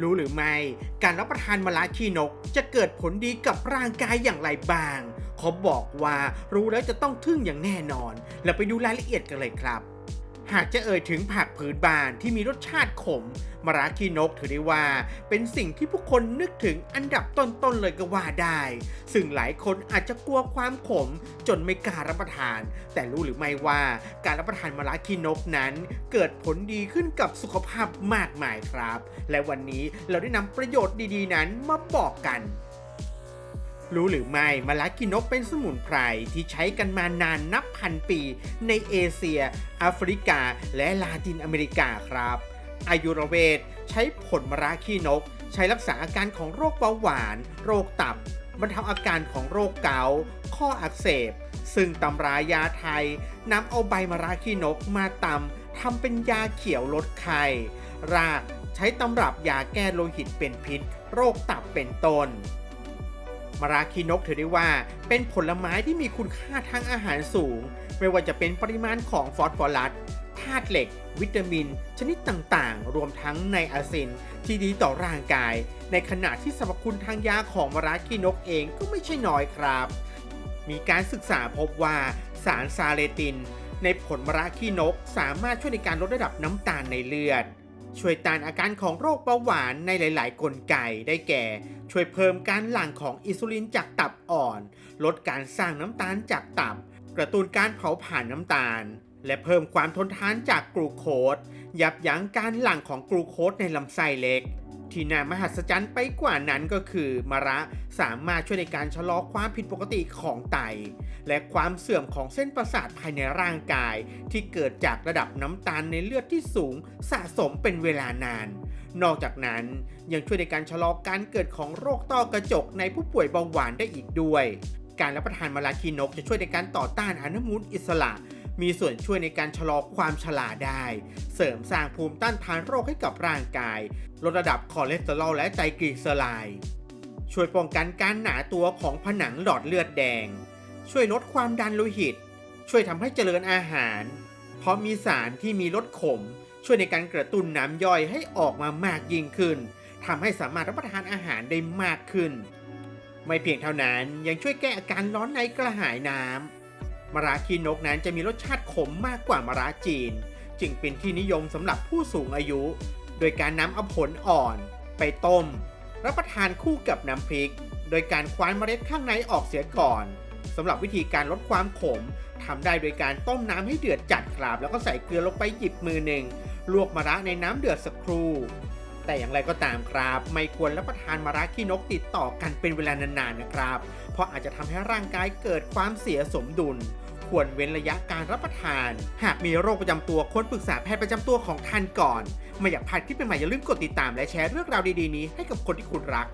รู้หรือไม่ การรับประทานมะระขี้นก จะเกิดผลดีกับร่างกายอย่างไรบ้างเขาบอกว่ารู้แล้วจะต้องทึ่งอย่างแน่นอน แล้วไปดูรายละเอียดกันเลยครับ หากจะเอ่ยถึงผักผืนบ้านที่มีรสชาติขมมะระขี้นกถือได้ว่า เป็นสิ่งที่ผู้คนนึกถึงอันดับต้นๆเลยก็ว่าได้ ซึ่งหลายคนอาจจะกลัวความขมจนไม่กล้ารับประทาน แต่รู้หรือไม่ว่าการรับประทานมะระขี้นกนั้น เกิดผลดีขึ้นกับสุขภาพมากมายครับ และวันนี้เราได้นำประโยชน์ดีๆนั้นมาบอกกัน รู้หรือไม่มะระกินกเป็นสมุนไพรที่ใช้กันมานานนับพันปีในเอเชียแอฟริกา และลาตินอเมริกาครับอายุรเวทใช้ผลมะระขี้นก ใช้รักษาอาการของโรคเบาหวาน โรคตับบรรเทาอาการของโรคเกาต์ข้ออักเสบ ซึ่งตำรายาไทยนำเอาใบมะระขี้นกมาตำทำเป็นยาเขียวลดไข้รากใช้ตำรับยาแก้โลหิตเป็นพิษ โรคตับเป็นต้น มะระคีนกถือได้ว่าเป็นผลไม้ที่มีคุณค่าทางอาหารสูง ไม่ว่าจะเป็นปริมาณของฟอสฟอรัสธาตุเหล็ก วิตามิน ชนิดต่างๆ รวมทั้งไนอาซินที่ดีต่อร่างกาย ในขณะที่สรรพคุณทางยาของมะระคีนกเองก็ไม่ใช่น้อยครับ มีการศึกษาพบว่าสารซาเลติน ในผลมะระขี้นกสามารถช่วยในการลดระดับน้ำตาลในเลือด ช่วยต้านอาการของโรคเบาหวานในหลาย ๆ กลไกได้แก่ ช่วยเพิ่มการหลั่งของอินซูลินจากตับอ่อน ลดการสร้างน้ำตาลจากตับ กระตุ้นการเผาผลาญน้ำตาล และเพิ่มความทนทานจากกลูโคสยับยั้งการหลั่งของกลูโคสในลำไส้เล็ก ที่น่ามหัศจรรย์ไปกว่านั้นก็คือมะระสามารถช่วยในการชะลอความผิดปกติของไต และความเสื่อมของเส้นประสาทภายในร่างกาย ที่เกิดจากระดับน้ำตาลในเลือดที่สูงสะสมเป็นเวลานาน นอกจากนั้นยังช่วยในการชะลอการเกิดของโรคต้อกระจกในผู้ป่วยเบาหวานได้อีกด้วย การรับประทานมะระคีนกจะช่วยในการต่อต้านอนุมูลอิสระ มีส่วนช่วยในการชะลอความชราได้ เสริมสร้างภูมิต้านทานโรคให้กับร่างกาย ลดระดับคอเลสเตอรอลและไตรกลีเซอไรด์ช่วยป้องกันการหนาตัวของผนังหลอดเลือดแดง ช่วยลดความดันโลหิต ช่วยทำให้เจริญอาหาร เพราะมีสารที่มีรสขม ช่วยในการกระตุ้นน้ำย่อยให้ออกมามากยิ่งขึ้นทำให้สามารถรับประทานอาหารได้มากขึ้น ไม่เพียงเท่านั้นยังช่วยแก้อาการร้อนในกระหายน้ำ มะระคีนกนั้นจะมีรสชาติขมมากกว่ามะระจีน จึงเป็นที่นิยมสำหรับผู้สูงอายุ โดยการนำเอาผลอ่อน ไปต้ม รับประทานคู่กับน้ำพริก โดยการคว้านเมล็ดข้างในออกเสียก่อนสำหรับวิธีการลดความขมทำได้โดยการต้มน้ำให้เดือดจัดครับ แล้วก็ใส่เกลือลงไปหยิบมือหนึ่งลวกมะระในน้ำเดือดสักครู่ แต่อย่างไรก็ตามครับ ไม่ควรรับประทานมะระขี้นกติดต่อกันเป็นเวลานานๆนะครับ เพราะอาจจะทำให้ร่างกายเกิดความเสียสมดุล ควรเว้นระยะการรับประทาน หากมีโรคประจำตัวควรปรึกษาแพทย์ประจำตัวของท่านก่อน ไม่อยากพลาดคลิปใหม่ๆอย่าลืมกดติดตามและแชร์เรื่องราวดีๆนี้ให้กับคนที่คุณรัก